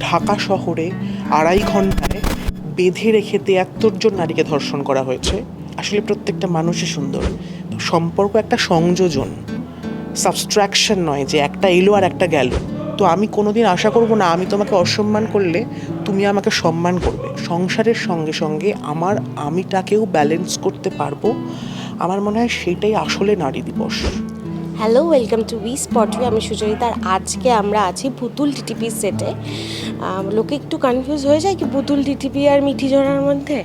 ঢাকা শহরে আড়াই ঘন্টায় বেঁধে রেখে তিয়াত্তর জন নারীকে ধর্ষণ করা হয়েছে। আসলে প্রত্যেকটা মানুষই সুন্দর। সম্পর্ক একটা সংযোজন। সাবস্ট্রাকশন নয় যে একটা এলো আর একটা গেল। তো আমি কোনোদিন আশা করব না আমি তোমাকে অসম্মান করলে তুমি আমাকে সম্মান করবে। সংসারের সঙ্গে সঙ্গে আমার আমিটাকেও ব্যালেন্স করতে পারব। আমার মনে হয় সেটাই আসলে নারী দিবস। Hello welcome to we spot আমি সুচরিতা আর আজকে আমরা আছি পুতুল টিটিপি সেটে লোকে একটু কনফিউজ হয়ে যায় কি পুতুল টিটিপি আর মিঠি জোড়ার মধ্যে?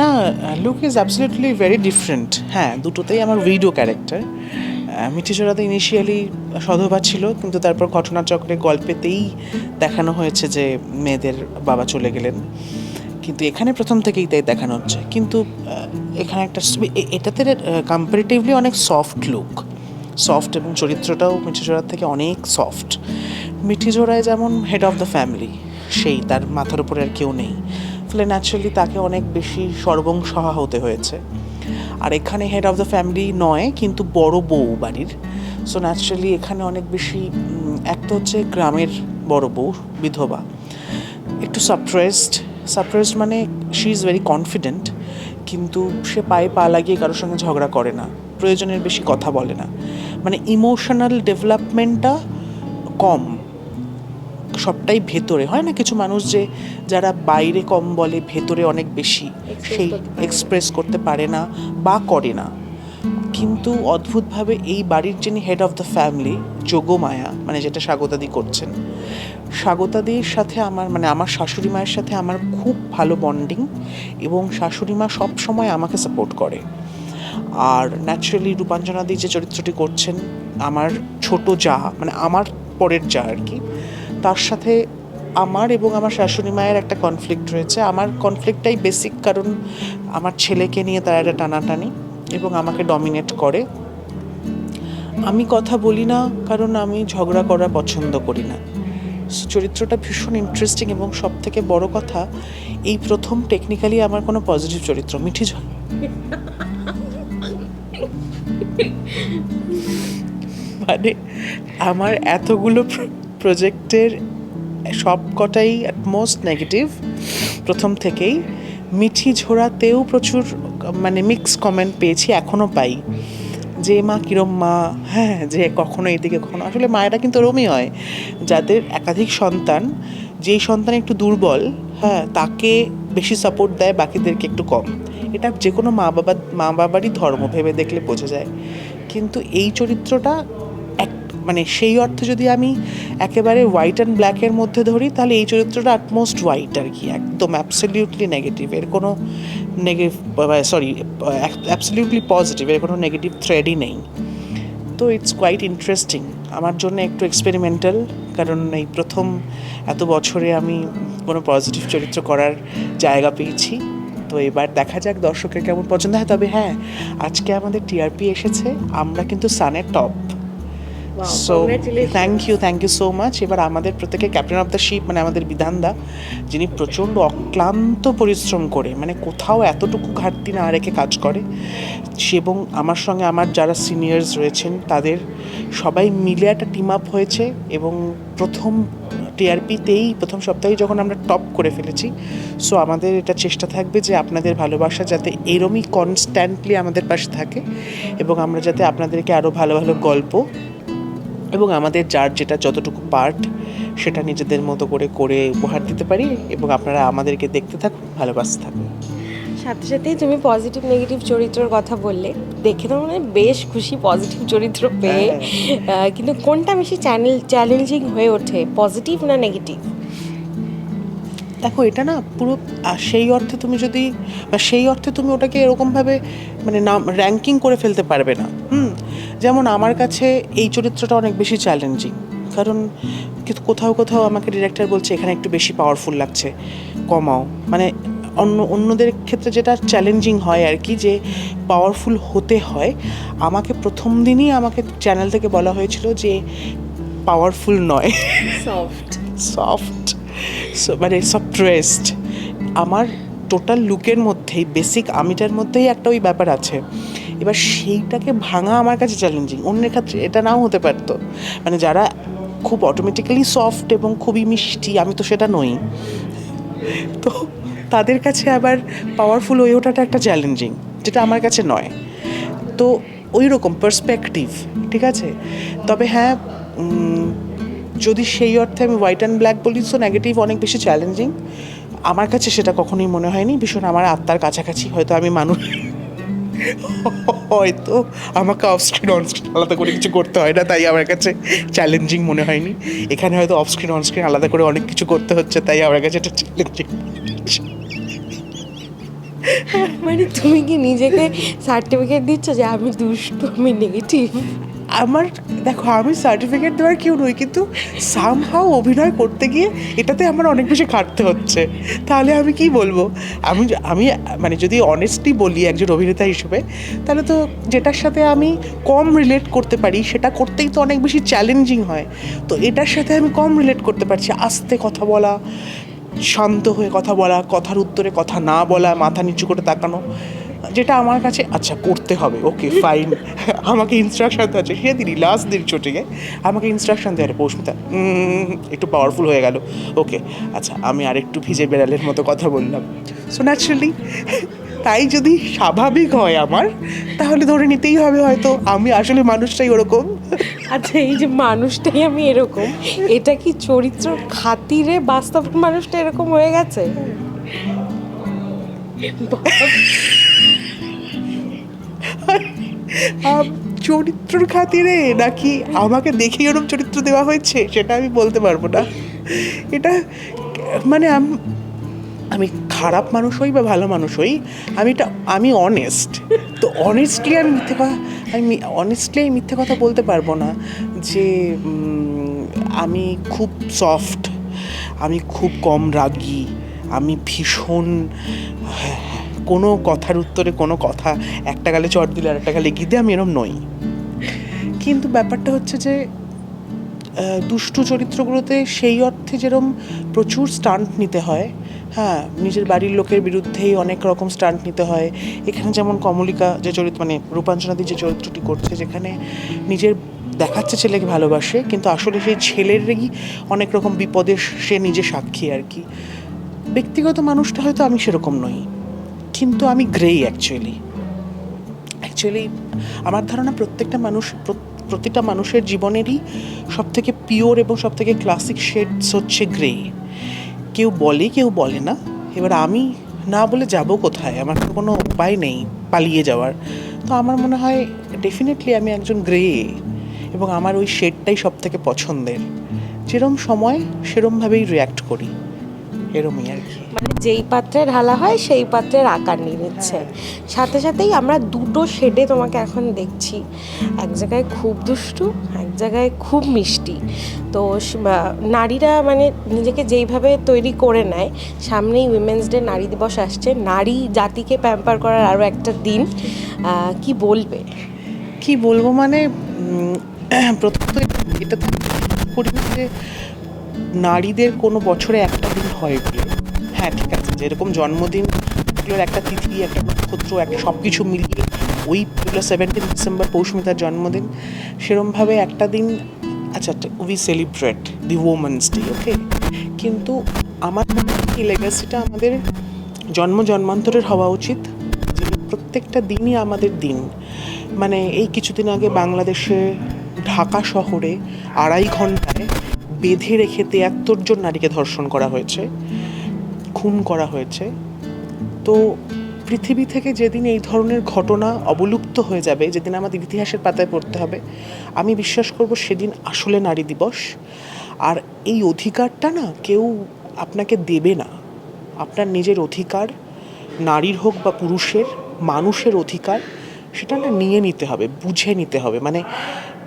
না look is absolutely very different হ্যাঁ দুটোতেই আমার ভিডিও ক্যারেক্টার মিঠিচোড়াতে ইনিশিয়ালি সধবা ছিল, কিন্তু তারপর ঘটনাচক্রে গল্পেতেই দেখানো হয়েছে যে মেয়েদের বাবা চলে গেলেন। কিন্তু এখানে প্রথম থেকেই তাই দেখানো হচ্ছে। কিন্তু এখানে একটা এটাতে কম্পারেটিভলি অনেক সফট লুক সফট এবং চরিত্রটাও মিঠিচোড়ার থেকে অনেক সফট। মিঠিজোড়ায় যেমন হেড অফ দ্য ফ্যামিলি সেই তার মাথার উপরে আর কেউ নেই। ফলে ন্যাচারালি তাকে অনেক বেশি সর্বংসহা হতে হয়েছে। আর এখানে হেড অফ দ্য ফ্যামিলি নয়, কিন্তু বড় বউ বাড়ির। সো ন্যাচারালি এখানে অনেক বেশি এক তো হচ্ছে গ্রামের বড় বউ, বিধবা। একটু সারপ্রাইজড সারপ্রাইজড মানে শি ইজ ভেরি কনফিডেন্ট কিন্তু সে পায়ে পা লাগিয়ে কারোর সঙ্গে ঝগড়া করে না। প্রয়োজনের বেশি কথা বলে না। মানে ইমোশনাল ডেভেলপমেন্টটা কম। সবটাই ভেতরে। হয় না কিছু মানুষ যে যারা বাইরে কম বলে ভেতরে অনেক বেশি সেই এক্সপ্রেস করতে পারে না বা করে না। কিন্তু অদ্ভুতভাবে এই বাড়ির যিনি head of the family Jogmaya মানে যেটা স্বাগতাদি করছেন স্বাগতাদির সাথে আমার মানে আমার শাশুড়ি মায়ের সাথে আমার খুব ভালো বন্ডিং এবং শাশুড়ি মা সবসময় আমাকে সাপোর্ট করে। আর ন্যাচারালি রূপাঞ্জনাদি যে চরিত্রটি করছেন, আমার ছোট যা মানে আমার পরের যা আর কি, তার সাথে আমার এবং আমার শাশুড়ি মায়ের একটা কনফ্লিক্ট রয়েছে। আমার কনফ্লিক্টটাই বেসিক কারণ আমার ছেলেকে নিয়ে তার একটা টানাটানি এবং আমাকে ডমিনেট করে। আমি কথা বলি না কারণ আমি ঝগড়া করা পছন্দ করি না। চরিত্রটা ভীষণ ইন্টারেস্টিং এবং সব থেকে বড় কথা, এই প্রথম টেকনিক্যালি আমার কোনো পজিটিভ চরিত্র, মিঠি ঝ- মানে আমার এতগুলো প্রজেক্টের সব কটাই মোস্ট নেগেটিভ প্রথম থেকেই মিঠি ঝোড়াতেও প্রচুর মানে মিক্স কমেন্ট পেয়েছি, এখনও পাই। যে মা কিরম মা হ্যাঁ যে কখনো এদিকে, কখনো, আসলে মায়েরা কিন্তু ওরমই হয়। যাদের একাধিক সন্তান, যেই সন্তান একটু দুর্বল হ্যাঁ তাকে বেশি সাপোর্ট দেয়, বাকিদেরকে একটু কম। এটা যে কোনো মা বাবা, মা বাবারই ধর্ম ভেবে দেখলে বোঝা যায়। কিন্তু এই চরিত্রটা এক মানে সেই অর্থে যদি আমি একেবারে হোয়াইট অ্যান্ড ব্ল্যাকের মধ্যে ধরি, তাহলে এই চরিত্রটা অ্যাটমোস্ট হোয়াইট আর কি, একদম অ্যাবসলিউটলি নেগেটিভ এর কোনো নেগেটিভ সরি অ্যাবসলিউটলি পজিটিভ এর কোনো নেগেটিভ থ্রেডই নেই। তো ইটস কোয়াইট ইন্টারেস্টিং আমার জন্য একটু এক্সপেরিমেন্টাল কারণ এই প্রথম এত বছরে আমি কোনো পজিটিভ চরিত্র করার জায়গা পেয়েছি। তো এবার দেখা যাক দর্শকের কেমন পছন্দ হয়। তবে হ্যাঁ আজকে আমাদের টিআরপি এসেছে আমরা কিন্তু সানের top so thank you thank you so much এবার আমাদের প্রত্যেকে ক্যাপ্টেন অফ দ্য শিপ মানে আমাদের বিধানদা যিনি প্রচণ্ড অক্লান্ত পরিশ্রম করে মানে কোথাও এতটুকু ঘাটতি না রেখে কাজ করে সে এবং আমার সঙ্গে আমার যারা সিনিয়র্স রয়েছেন তাদের সবাই মিলে একটা টিম আপ হয়েছে এবং প্রথম টিআরপিতেই প্রথম সপ্তাহে যখন আমরা টপ করে ফেলেছি সো আমাদের এটা চেষ্টা থাকবে যে আপনাদের ভালোবাসা যাতে এরমই কনস্ট্যান্টলি আমাদের পাশে থাকে এবং আমরা যাতে আপনাদেরকে আরও ভালো ভালো গল্প এবং আমাদের যার যেটা যতটুকু পার্ট সেটা নিজেদের মতো করে করে উপহার দিতে পারি এবং আপনারা আমাদেরকে দেখতে থাকুন, ভালোবাসতে থাকুন। সাথে সাথেই তুমি পজিটিভ নেগেটিভ চরিত্রের কথা বললে দেখে তো মনে বেশ খুশি পজিটিভ চরিত্র পেয়ে। কিন্তু কোনটা বেশি চ্যানেল চ্যালেঞ্জিং হয়ে ওঠে পজিটিভ না নেগেটিভ দেখো এটা না পুরো সেই অর্থে তুমি যদি বা সেই অর্থে তুমি ওটাকে এরকমভাবে মানে নাম র্যাঙ্কিং করে ফেলতে পারবে না। হুম? যেমন আমার কাছে এই চরিত্রটা অনেক বেশি চ্যালেঞ্জিং কারণ কোথাও কোথাও আমাকে ডিরেক্টর বলছে এখানে একটু বেশি পাওয়ারফুল লাগছে কমাও। মানে অন্য অন্যদের ক্ষেত্রে যেটা চ্যালেঞ্জিং হয় আর কি যে পাওয়ারফুল হতে হয় আমাকে প্রথম দিনই আমাকে চ্যানেল থেকে বলা হয়েছিল যে পাওয়ারফুল নয়। সফট সফট মানে সাপ্রেসড আমার টোটাল লুকের মধ্যেই বেসিক আমিটার মধ্যেই একটা ওই ব্যাপার আছে। এবার সেইটাকে ভাঙা আমার কাছে চ্যালেঞ্জিং অন্যের ক্ষেত্রে এটা নাও হতে পারতো। মানে যারা খুব অটোমেটিক্যালি সফট এবং খুবই মিষ্টি আমি তো সেটা নই। তো তাদের কাছে আবার পাওয়ারফুল হয়ে ওঠাটা একটা চ্যালেঞ্জিং যেটা আমার কাছে নয়। তো ওই রকম পার্সপেকটিভ ঠিক আছে? তবে হ্যাঁ যদি সেই অর্থে আমি হোয়াইট অ্যান্ড ব্ল্যাক বলি তো নেগেটিভ অনেক বেশি চ্যালেঞ্জিং আমার কাছে সেটা কখনোই মনে হয়নি, ভীষণ আমার আত্মার কাছাকাছি, হয়তো আমি মানুষ। হয়তো আমাকে অফ অফস্ক্রিন অনস্ক্রিন আলাদা করে কিছু করতে হয় না, তাই আমার কাছে চ্যালেঞ্জিং মনে হয়নি। এখানে হয়তো অফস্ক্রিন অনস্ক্রিন আলাদা করে অনেক কিছু করতে হচ্ছে, তাই আমার কাছে এটা চ্যালেঞ্জিং মানে তুমি কি নিজেকে সার্টিফিকেট দিচ্ছ যে আমি দুষ্টু, আমি নেগেটিভ আমার, দেখো, আমি সার্টিফিকেট দেওয়ার কেউ নই, কিন্তু সামহাও অভিনয় করতে গিয়ে এটাতে আমার অনেক বেশি খাটতে হচ্ছে। তাহলে আমি কি বলব? আমি আমি মানে যদি অনেস্টলি বলি একজন অভিনেতা হিসেবে, তাহলে তো যেটার সাথে আমি কম রিলেট করতে পারি, সেটা করতেই তো অনেক বেশি চ্যালেঞ্জিং হয়। তো এটার সাথে আমি কম রিলেট করতে পারছি, আস্তে কথা বলা, শান্ত হয়ে কথা বলা, কথার উত্তরে কথা না বলা, মাথা নিচু করে তাকানো। যেটা আমার কাছে আচ্ছা করতে হবে ওকে ফাইন আমাকে ইনস্ট্রাকশন তো আছে সেদিনই লাস্ট দিন শুটিংয়ে আমাকে ইনস্ট্রাকশন দেয় পৌষ্মিতা একটু পাওয়ারফুল হয়ে গেল ওকে আচ্ছা আমি আর একটু ভিজে বেড়ালের মতো কথা বললাম। সো ন্যাচারালি তাই যদি স্বাভাবিক হয় আমার তাহলে ধরে নিতেই হবে হয়তো আমি আসলে মানুষটাই ওরকম। আচ্ছা এই যে মানুষটাই আমি এরকম এটা কি চরিত্র খাতিরে বাস্তব মানুষটা এরকম হয়ে গেছে? চরিত্রর খাতিরে নাকি আমাকে দেখেই ওরকম চরিত্র দেওয়া হয়েছে? সেটা আমি বলতে পারব না। এটা মানে আম- আমি খারাপ মানুষ হই বা ভালো মানুষ হই আমি এটা আমি অনেস্ট তো অনেস্টলি আমি মিথ্যে কথা আমি অনেস্টলি আমি মিথ্যে কথা বলতে পারব না যে আমি খুব সফট আমি খুব কম রাগী আমি ভীষণ হ্যাঁ, কোনো কথার উত্তরে কোনো কথা, একটা গালে চট দিলে আর একটা গালে গিয়ে আমি এরম নই। কিন্তু ব্যাপারটা হচ্ছে যে দুষ্টু চরিত্রগুলোতে সেই অর্থে যেরম প্রচুর স্টান্ট নিতে হয় হ্যাঁ নিজের বাড়ির লোকের বিরুদ্ধেই অনেক রকম স্টান্ট নিতে হয়। এখানে যেমন কমলিকা যে চরিত্র মানে রূপাঞ্চনাদি যে চরিত্রটি করছে, যেখানে নিজের দেখাচ্ছে ছেলেকে ভালোবাসে, কিন্তু আসলে সেই ছেলেরই অনেক রকম বিপদে সে নিজে সাক্ষী আর কি। ব্যক্তিগত মানুষটা হয়তো আমি সেরকম নই। কিন্তু আমি গ্রেই অ্যাকচুয়ালি অ্যাকচুয়ালি আমার ধারণা প্রত্যেকটা মানুষ প্রতিটা মানুষের জীবনেরই সব থেকে পিওর এবং সব থেকে ক্লাসিক শেডস হচ্ছে গ্রে কেউ বলে কেউ বলে না। এবার আমি না বলে যাব কোথায়? আমার তো কোনো উপায় নেই পালিয়ে যাওয়ার। তো আমার মনে হয় ডেফিনেটলি আমি একজন গ্রে এবং আমার ওই শেডটাই সব থেকে পছন্দের। যেরম সময়, সেরমভাবেই রিয়্যাক্ট করি। এরমই আর কি। মানে যেই পাত্রে ঢালা হয় সেই পাত্রের আকার নিয়ে নিচ্ছে। সাথে সাথেই আমরা দুটো শেডে তোমাকে এখন দেখছি। এক জায়গায় খুব দুষ্টু এক জায়গায় খুব মিষ্টি। তো নারীরা মানে নিজেকে যেইভাবে তৈরি করে নেয় সামনেই উইমেন্স ডে নারী দিবস আসছে। নারী জাতিকে প্যাম্পার করার আরও একটা দিন কি বলবে? কি বলব মানে প্রথমত এটা করি যে নারীদের কোনো বছরে একটা দিন হয় বলে হ্যাঁ ঠিক আছে, যেরকম জন্মদিন, এগুলোর একটা তিথি, একটা নক্ষত্র, একটা সব কিছু মিলিয়ে ওই সেভেন্টিন ডিসেম্বর পৌষমিতার জন্মদিন, সেরমভাবে একটা দিন আচ্ছা we celebrate the women's day okay কিন্তু আমার মনে এই লেগাসিটা আমাদের জন্ম জন্মান্তরের হওয়া উচিত, যে প্রত্যেকটা দিনই আমাদের দিন। মানে এই কিছুদিন আগে বাংলাদেশে ঢাকা শহরে আড়াই ঘন্টায় বেঁধে রেখে তিয়াত্তর জন নারীকে ধর্ষণ করা হয়েছে, খুন করা হয়েছে। তো পৃথিবী থেকে যেদিন এই ধরনের ঘটনা অবলুপ্ত হয়ে যাবে, যেদিন আমাদের ইতিহাসের পাতায় পড়তে হবে, আমি বিশ্বাস করব সেদিন আসলে নারী দিবস। আর এই অধিকারটা না কেউ আপনাকে দেবে না। আপনার নিজের অধিকার, নারীর হোক বা পুরুষের, মানুষের অধিকার, সেটা না নিয়ে নিতে হবে, বুঝে নিতে হবে। মানে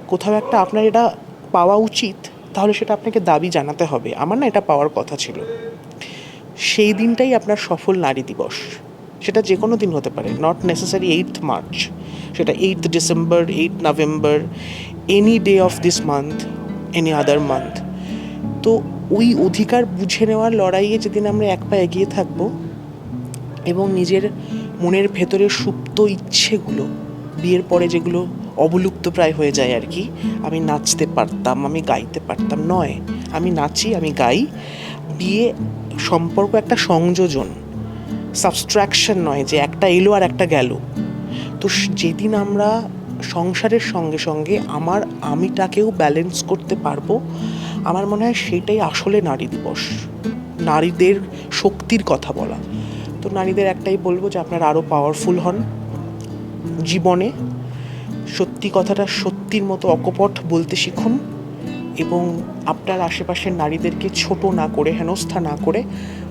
কোথাও একটা আপনার এটা পাওয়া উচিত। তাহলে সেটা আপনাকে দাবি জানাতে হবে। আমার না এটা পাওয়ার কথা ছিল। সেই দিনটাই আপনার সফল নারী দিবস। সেটা যে কোনো দিন হতে পারে। নট নেসেসারি এইট মার্চ সেটা eight December eight November any day of this month any other month তো ওই অধিকার বুঝে নেওয়ার লড়াইয়ে যেদিন আমরা এক পা এগিয়ে থাকব এবং নিজের মনের ভেতরের সুপ্ত ইচ্ছেগুলো, বিয়ের পরে যেগুলো অবলুপ্ত প্রায় হয়ে যায় আর কি। আমি নাচতে পারতাম, আমি গাইতে পারতাম, নয়। আমি নাচি, আমি গাই। বিয়ে সম্পর্ক একটা সংযোজন। সাবস্ট্রাকশন নয় যে একটা এলো আর একটা গেল। তো যেদিন আমরা সংসারের সঙ্গে সঙ্গে আমার আমিটাকেও ব্যালেন্স করতে পারব, আমার মনে হয় সেটাই আসলে নারী দিবস। নারীদের শক্তির কথা বলা। তো নারীদের একটাই বলব যে আপনারা আরও পাওয়ারফুল হন। জীবনে সত্যি কথাটা সত্যির মতো অকপট বলতে শিখুন এবং আপনার আশেপাশের নারীদেরকে ছোট না করে, হেনস্থা না করে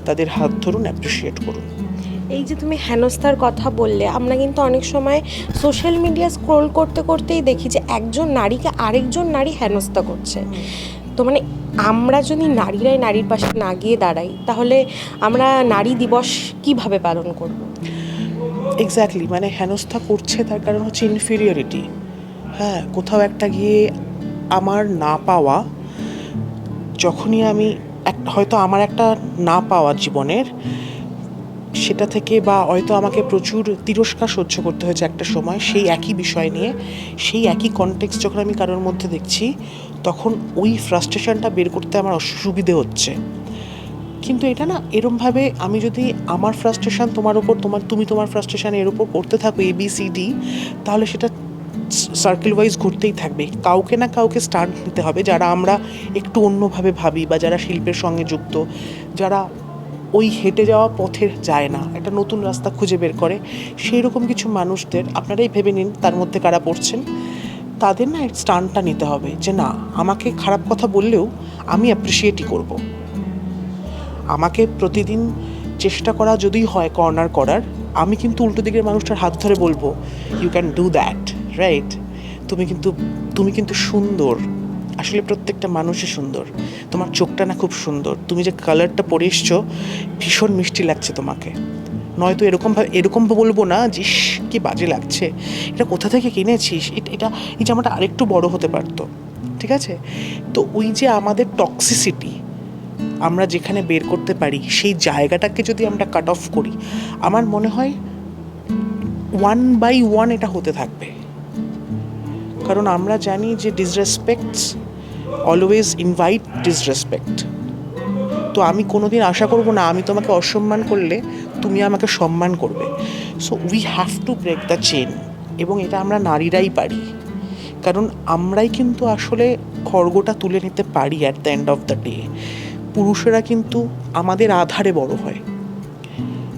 তাদের হাত ধরুন অ্যাপ্রিসিয়েট করুন। এই যে তুমি হেনস্থার কথা বললে, আমরা কিন্তু অনেক সময় সোশ্যাল মিডিয়া স্ক্রোল করতে করতেই দেখি যে একজন নারীকে আরেকজন নারী হেনস্থা করছে। তো মানে আমরা যদি নারীরাই নারীর পাশে না গিয়ে দাঁড়াই, তাহলে আমরা নারী দিবস কীভাবে পালন করব? এক্স্যাক্টলি মানে হেনস্থা করছে তার কারণ হচ্ছে ইনফিরিয়রিটি হ্যাঁ কোথাও একটা গিয়ে আমার না পাওয়া, যখনই আমি এক, হয়তো আমার একটা না পাওয়া জীবনের, সেটা থেকে বা হয়তো আমাকে প্রচুর তিরস্কার সহ্য করতে হয়েছে একটা সময়, সেই একই বিষয় নিয়ে, সেই একই কনটেক্সট যখন আমি কারোর মধ্যে দেখছি, তখন ওই ফ্রাস্ট্রেশনটা বের করতে আমার অসুবিধে হচ্ছে। কিন্তু এটা না এরমভাবে আমি যদি আমার ফ্রাস্ট্রেশন তোমার ওপর তোমার, তুমি তোমার ফ্রাস্ট্রেশন এর উপর করতে থাকো এ বি সি ডি তাহলে সেটা সার্কেল ওয়াইজ ঘুরতেই থাকবে। কাউকে না কাউকে স্টার্ট নিতে হবে, যারা আমরা একটু অন্যভাবে ভাবি বা যারা শিল্পের সঙ্গে যুক্ত, যারা ওই হেঁটে যাওয়া পথে যায় না, একটা নতুন রাস্তা খুঁজে বের করে। সেই রকম কিছু মানুষদের আপনারাই ভেবে নিন তার মধ্যে কারা পড়ছেন। তাদের না স্টানটা নিতে হবে যে না, আমাকে খারাপ কথা বললেও আমি অ্যাপ্রিসিয়েটই করব। আমাকে প্রতিদিন চেষ্টা করা যদি হয় কর্নার করার, আমি কিন্তু উল্টো দিকের মানুষটার হাত ধরে বলব you can do that right তুমি কিন্তু তুমি কিন্তু সুন্দর। আসলে প্রত্যেকটা মানুষই সুন্দর। তোমার চোখটা না খুব সুন্দর। তুমি যে কালারটা পরে এসছো, ভীষণ মিষ্টি লাগছে তোমাকে। নয়তো এরকমভাবে এরকম বলব না, যে কি বাজে লাগছে। এটা কোথা থেকে কিনেছিস? এটা এটা, এই জামাটা আরেকটু বড় হতে পারতো। ঠিক আছে? তো ওই যে আমাদের টক্সিসিটি আমরা যেখানে বের করতে পারি, সেই জায়গাটাকে যদি আমরা কাট অফ করি, আমার মনে হয় ওয়ান বাই ওয়ান এটা হতে থাকবে। কারণ আমরা জানি যে ডিসরেসপেক্টস অলওয়েজ ইনভাইট ডিসরেসপেক্ট তো আমি কোনোদিন আশা করব না, আমি তোমাকে অসম্মান করলে তুমি আমাকে সম্মান করবে। So we have to break the chain এবং এটা আমরা নারীরাই পারি। কারণ আমরাই কিন্তু আসলে খড়গোটা তুলে নিতে পারি at the end of the day পুরুষেরা কিন্তু আমাদের আধারে বড় হয়।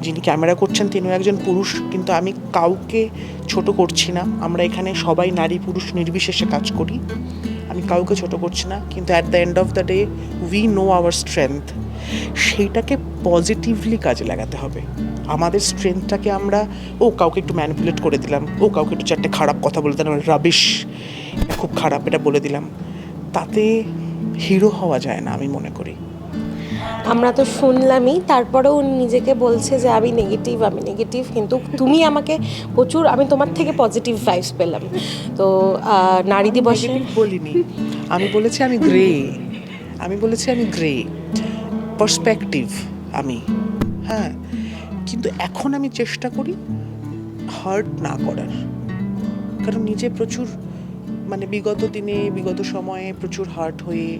যিনি ক্যামেরা করছেন তিনিও একজন পুরুষ, কিন্তু আমি কাউকে ছোট করছি না। আমরা এখানে সবাই নারী পুরুষ নির্বিশেষে কাজ করি। আমি কাউকে ছোট করছি না, কিন্তু at the end of the day we know our strength সেইটাকে পজিটিভলি কাজে লাগাতে হবে। আমাদের স্ট্রেংথটাকে আমরা, ও কাউকে একটু ম্যানিপুলেট করে দিলাম, ও কাউকে একটু চারটে খারাপ কথা বলে দিলাম রাবিশ খুব খারাপ এটা বলে দিলাম। তাতে হিরো হওয়া যায় না, আমি মনে করি। আমরা তো শুনলামই তারপরেও উনি নিজেকে বলছে যে আমি নেগেটিভ আমি নেগেটিভ কিন্তু তুমি আমাকে প্রচুর আমি তোমার থেকে পজিটিভ ভাইবস পেলাম। তো নারী দিবসে বলিনি। আমি বলেছি আমি গ্রে আমি বলেছি আমি গ্রে পার্সপেক্টিভ আমি। হ্যাঁ। কিন্তু এখন আমি চেষ্টা করি হার্ট না করার। কারণ নিজে প্রচুর মানে বিগত দিনে, বিগত সময়ে প্রচুর হার্ট হয়ে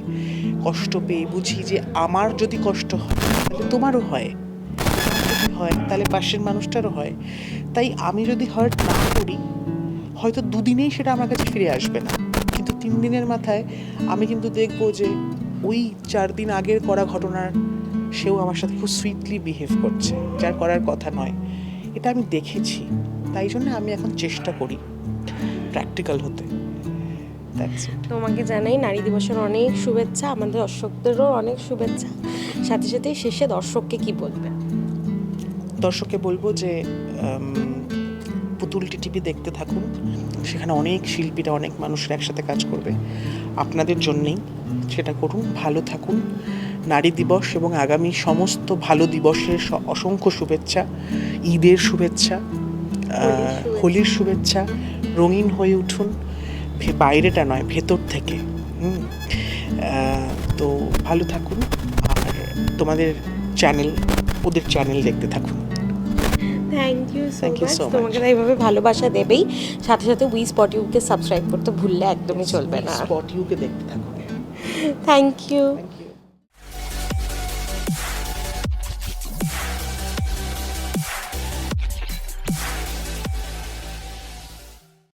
কষ্ট পেয়ে বুঝি যে আমার যদি কষ্ট হয়, তাহলে তোমারও হয়। হয়, তাহলে পাশের মানুষটারও হয়। তাই আমি যদি হার্ট না করি, হয়তো দুদিনেই সেটা আমার কাছে ফিরে আসবে না। কিন্তু তিন দিনের মাথায় আমি কিন্তু দেখব যে ওই চার দিন আগের করা ঘটনার সেও আমার সাথে খুব সুইটলি বিহেভ করছে, যার করার কথা নয়। এটা আমি দেখেছি। তাই জন্য আমি এখন চেষ্টা করি প্র্যাকটিক্যাল হতে। তোমাকে জানাই নারী দিবসের অনেক শুভেচ্ছা আমাদের দর্শকদেরও অনেক শুভেচ্ছা। সাথে সাথে শেষে দর্শককে কি বলবে দর্শককে বলব যে পুতুলটি টিভি দেখতে থাকুন। সেখানে অনেক শিল্পীরা অনেক মানুষরা একসাথে কাজ করবে। আপনাদের জন্যেই সেটা করুন ভালো থাকুন। নারী দিবস এবং আগামী সমস্ত ভালো দিবসের অসংখ্য শুভেচ্ছা ঈদের শুভেচ্ছা। হোলির শুভেচ্ছা রঙিন হয়ে উঠুন। বাইরেটা নয় ভেতর থেকে। হুম। তো ভালো থাকুন আর তোমাদের চ্যানেল ওদের চ্যানেল দেখতে থাকুন। Thank you thank you so তোমাকে এইভাবে ভালোবাসা দেবেই। সাথে সাথে উই স্পট ইউকে সাবস্ক্রাইব করতে ভুললে একদমই চলবে না। স্পট ইউকে দেখতে থাকুন। Thank you